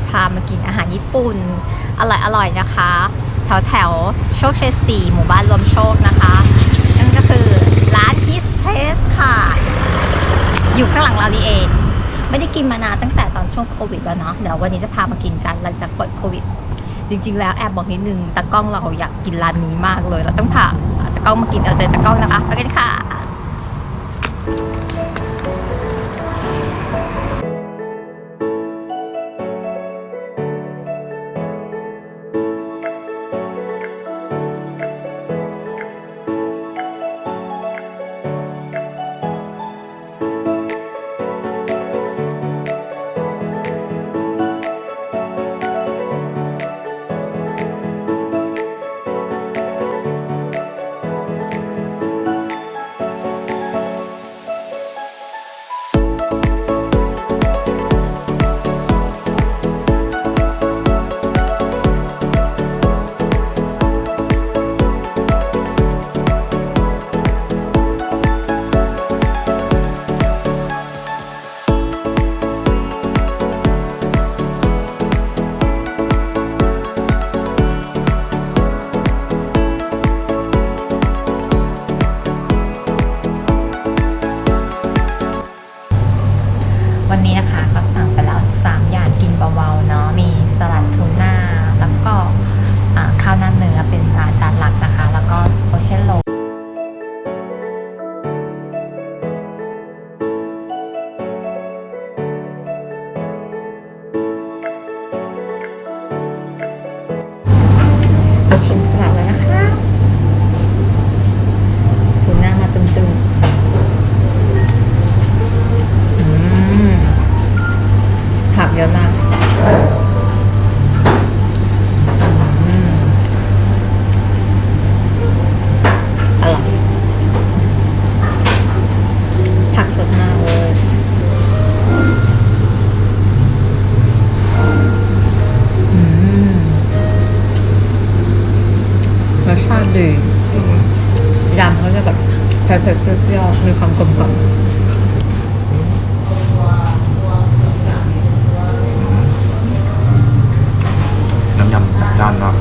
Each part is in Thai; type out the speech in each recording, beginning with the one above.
จะพามากินอาหารญี่ปุ่น อร่อยๆนะคะ แถวแถวโชคชัยสี่หมู่บ้านรวมโชคนะคะ นั่นก็คือร้านฮิสเพสค่ะ อยู่ข้างหลังเรานี่เอง ไม่ได้กินมานานตั้งแต่ตอนช่วงโควิดแล้วเนาะเดี๋ยววันนี้จะพามากินกันหลังจากปลดโควิด จริง ๆ แล้วแอบบอกนิดนึงตากล้องเราอยากกินร้านนี้มากเลย เราต้องพาตากล้องมากินเอาใจตากล้องนะคะไปกันค่ะ จ ดียำเขาจะแบบเผ็ดๆเปรี้ยวๆมีความกลมกล่อมน้ำยำจัดจ้านเนาะ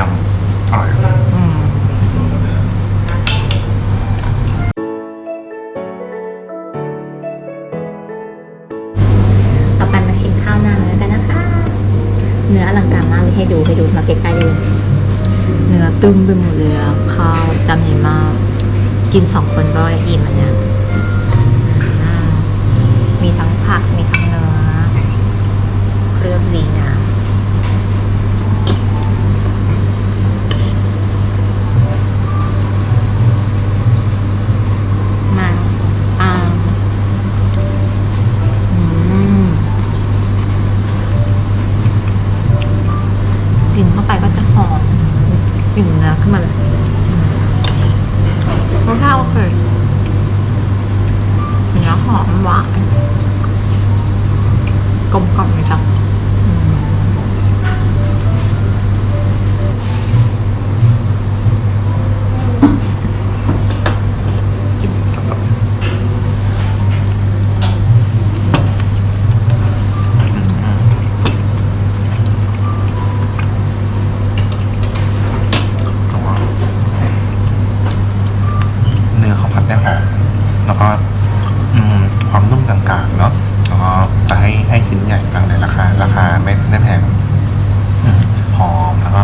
ยำอร่อยอืมต่อไปมาชิมข้าวหน้าเนื้อกันนะคะ เนื้ออลังการมากเลยให้ดูให้ดูมาใกล้ๆเลยเนื้อตึ้มไปหมดเลยอะข้าวจำดีมาก กินสองคนก็อิ่มอันเนี้ยอืมมีทั้งผักมีทั้งเนื้อเครื่องดีนะ มาอ่าอืมกินเข้าไปก็จะห อมกลิ่นนื้อขึ้นมาเลยรสชาติโอเคเนื้อหอมหวานกลมกล่อมเลยจ้ะอืม จิ้มกับแบบแต่ว่าเนื้อเขาผัดได้หอมแล้วก็อืมความนุ่มกลางๆเนาะแล้วก็จะให้ให้ชิ้นใหญ่กลางในราคา ราคาไม่ไม่แพงอืมหอมแล้วก็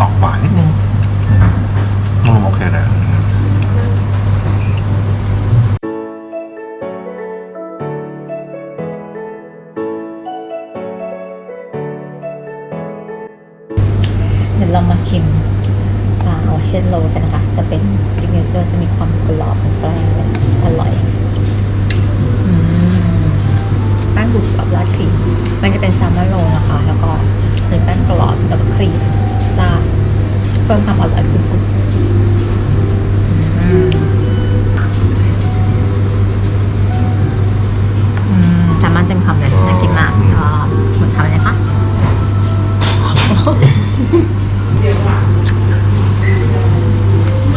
ออกหวา นนิดนึงอืมรวมโอเคเลยอืมเดี๋ยวเรามาชิมปลาโอเชียนโรกันนะคะ จะเป็นซิกเนเจอร์จะมีความกรอบของแป้งเลยอร่อยอืมแป้งบุกกับราดครีมมันจะเป็นแซลมอนโรนะคะ แล้วก็เป็นแป้งกรอบแล้วก็ครีมราด เพิ่มความอร่อยกรุบกรุบสามารถเต็มคำเลยน่ากินมากหมดคำเลยคะ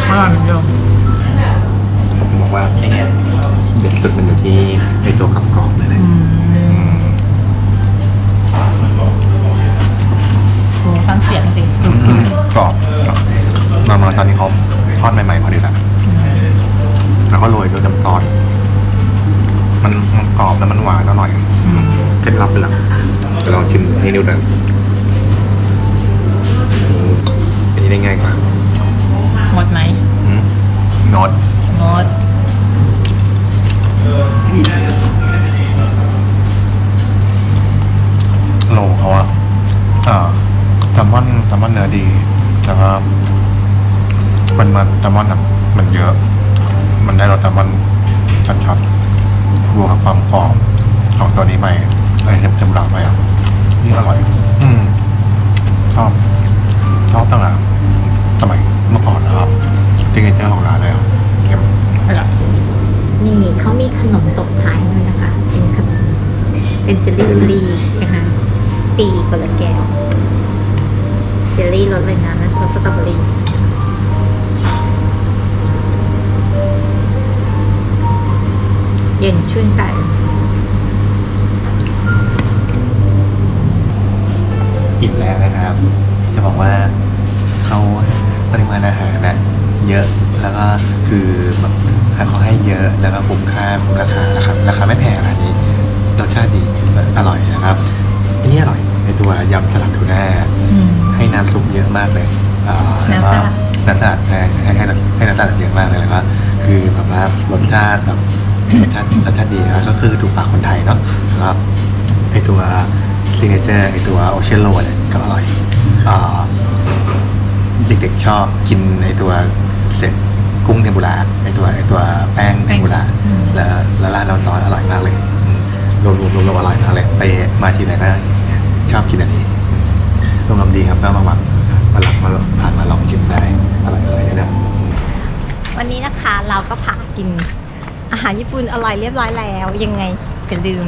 อร่อยเหมือนเดิมบอกว่าไอ้เนี่ยเด็ดสุดมันอยู่ที่ไอตัวกับกรอบเลยฟังเสียงสิกรอบาตอนนี้เขาทอดใหม่ๆพอดีแหละแล้วก็โรยด้วยน้ำซอสมันมันกรอบแล้วมันหวานอร่อยอืมเคล็ดลับเลยล่ะเดี๋ยวลองชิมอันนี้ดูหน่อยนี่อันนี้ได้ง่ายกว่าหมดไหมอืมโนต หมด โลเขาอะอ่าแซลมอนแซลมอนเนื้อดีแต่ว่า มันมันแซลมอนอะมันเยอะ มันได้รสแซลมอนชัดๆบวกกับความกรอบของตัวนี้ไปไอเทมเทมราไปอะนี่อร่อย อืมชอบชอบตั้งแต่สมัยเมื่อก่อนนะครับที่เกเจอร์ของร้านเลยอะเค็มนี่เขามีขนมตบท้ายด้วยนะคะ เป็นขนมเป็นเจลลี่เจลลี่นะคะฟรีคนละแก้วเจลลี่รสอะไรนะรสสตรอเบอรี่ ชื่นใจอิ่มแล้วนะครับ จะบอกว่าเขาปริมาณอาหารนะเยอะแล้วก็คือแบบเขาให้เยอะแล้วก็คุ้มค่าคุ้มราคาราคาราคาไม่แพงร้านนี้รสชาติดีอร่อยนะครับอันนี้อร่อยในตัวยำสลัดทูน่าให้น้ำซุปเยอะมากเลยอ่าแล้วก็น้ำสลัดน้ำสลัดให้ให้ให้ให้น้ำสลัดเยอะมากเลยแล้วก็คือแบบว่ารสชาติแบบ รสชาติรสชาติดีแล้วก็คือถูกปากคนไทยเนาะแล้วก็ไอตัวซิงเกิลไอตัวโอเชียนโรเนี่ยก็อร่อยอ่าเด็กๆชอบกินไอตัวเสร็จกุ้งเทมปุระไอตัวไอตัวแป้งเทมปุระอืมแล้วแล้วร้านเราซอสอร่อยมากเลยอืมรวมรวมรวมรวมอร่อยมากเลยไปมาทีไหนก็ชอบกินอันนี้รวมๆดีครับก็มาหวังมาหลังมาผ่านมาลองชิมได้อร่อยอร่อยแน่นวันนี้นะคะเราก็พากิน อาหารญี่ปุ่นอร่อยเรียบร้อยแล้ว ยังไงอย่าลืม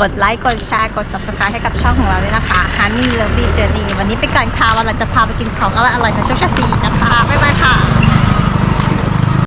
กดไลค์ กดแชร์ กด subscribe ให้กับช่องของเราด้วยนะคะ Honey Lovely Journey วันนี้ไปก่อนค่ะวันเราจะพาไปกินของอร่อยๆของช่องชาซีนะคะ